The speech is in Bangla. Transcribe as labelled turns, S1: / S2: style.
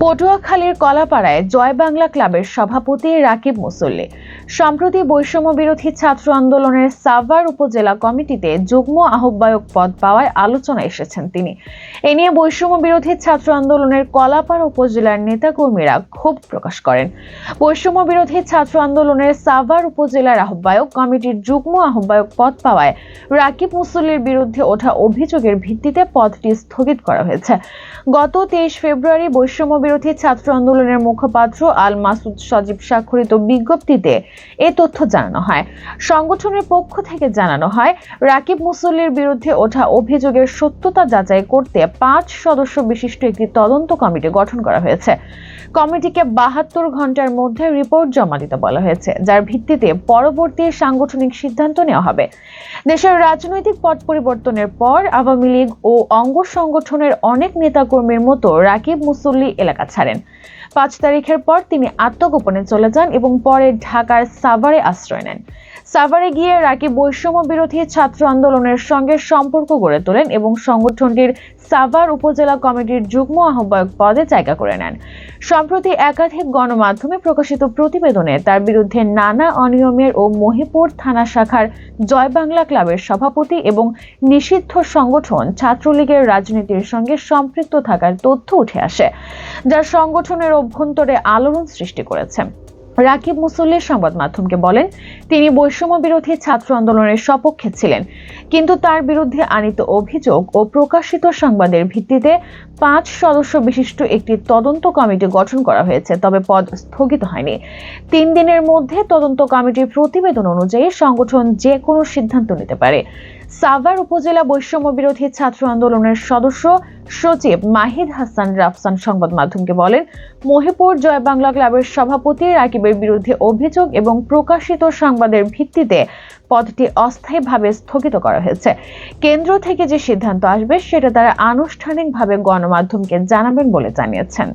S1: পটুয়াখালীর কলাপাড়ায় জয় বাংলা ক্লাবের সভাপতি রাকিব মুসল্লি। সম্প্রতি বৈষম্য বিরোধী ছাত্র আন্দোলনের সাভার উপজেলা কমিটিতে যুগ্ম আহ্বায়ক পদ পাওয়ায় আলোচনা এসেছেন তিনি। এ নিয়ে বৈষম্য বিরোধী ছাত্র আন্দোলনের কলাপাড়া উপজেলার নেতাকর্মীরা ক্ষোভ প্রকাশ করেন। বৈষম্য বিরোধী ছাত্র আন্দোলনের সাভার উপজেলার আহ্বায়ক কমিটির যুগ্ম আহ্বায়ক পদ পাওয়ায় রাকিব মুসল্লির বিরুদ্ধে ওঠা অভিযোগের ভিত্তিতে পদটি স্থগিত করা হয়েছে। গত তেইশ ফেব্রুয়ারি বৈষম্য বিরোধী ছাত্র আন্দোলনের মুখপাত্র আল মাসুদ সজীব স্বাক্ষরিত বিজ্ঞপ্তিতে এ তথ্য জানানো হয়। সংগঠনের পক্ষ থেকে জানানো হয়, রাকিব মুসল্লির বিরুদ্ধে ওঠা অভিযোগের সত্যতা যাচাই করতে পাঁচ সদস্য বিশিষ্ট একটি তদন্ত কমিটি গঠন করা হয়েছে। কমিটিকে বাহাত্তর ঘণ্টার মধ্যে রিপোর্ট জমা দিতে বলা হয়েছে, যার ভিত্তিতে পরবর্তী সাংগঠনিক সিদ্ধান্ত নেওয়া হবে। দেশের রাজনৈতিক পট পরিবর্তনের পর আওয়ামী লীগ ও অঙ্গ সংগঠনের অনেক নেতাকর্মীর মতো রাকিব মুসল্লি এলাকা ছাড়েন। পাঁচ তারিখের পর তিনি আত্মগোপনে চলে যান এবং পরে ঢাকার সাভারে আশ্রয় নেন। সাভারে গিয়ে রাকিব বৈষম্য বিরোধী ছাত্র আন্দোলনের সঙ্গে সম্পর্ক গড়ে তোলেন এবং সংগঠনটির সাভার উপজেলা কমিটির যুগ্ম আহ্বায়ক পদে জায়গা করে নেন। সম্প্রতি একাধিক গণমাধ্যমে প্রকাশিত প্রতিবেদনে তার বিরুদ্ধে নানা অনিয়মের ও মহিপুর থানা শাখার জয় বাংলা ক্লাবের সভাপতি এবং নিষিদ্ধ সংগঠন ছাত্রলীগের রাজনীতির সঙ্গে সম্পৃক্ত থাকার তথ্য উঠে আসে, যা সংগঠনের অভ্যন্তরে আলোড়ন সৃষ্টি করেছে। রাকিব মুসল্লি সংবাদ মাধ্যমকে বলেন, তিনি বৈষম্য বিরোধী ছাত্র আন্দোলনের সপক্ষে ছিলেন, কিন্তু তার বিরুদ্ধে আনিত অভিযোগ ও প্রকাশিত সংবাদের ভিত্তিতে পাঁচ সদস্য বিশিষ্ট একটি তদন্ত কমিটি গঠন করা হয়েছে, তবে পদ স্থগিত হয়নি। তিন দিনের মধ্যে তদন্ত কমিটির প্রতিবেদন অনুযায়ী সংগঠন যে কোনো সিদ্ধান্ত নিতে পারে। সাভার উপজেলা বৈষম্য বিরোধী ছাত্র আন্দোলনের সদস্য সচিব মাহিদ হাসান রাফসান সংবাদ মাধ্যমকে বলেন, মহিপুর জয় বাংলা ক্লাবের সভাপতি রাকিবের বিরুদ্ধে অভিযোগ এবং প্রকাশিত সংবাদের ভিত্তিতে পদটি অস্থায়ীভাবে স্থগিত করা হয়েছে। কেন্দ্র থেকে যে সিদ্ধান্ত আসবে, সেটা তারা আনুষ্ঠানিকভাবে গণমাধ্যমকে জানাবেন বলে জানিয়েছেন।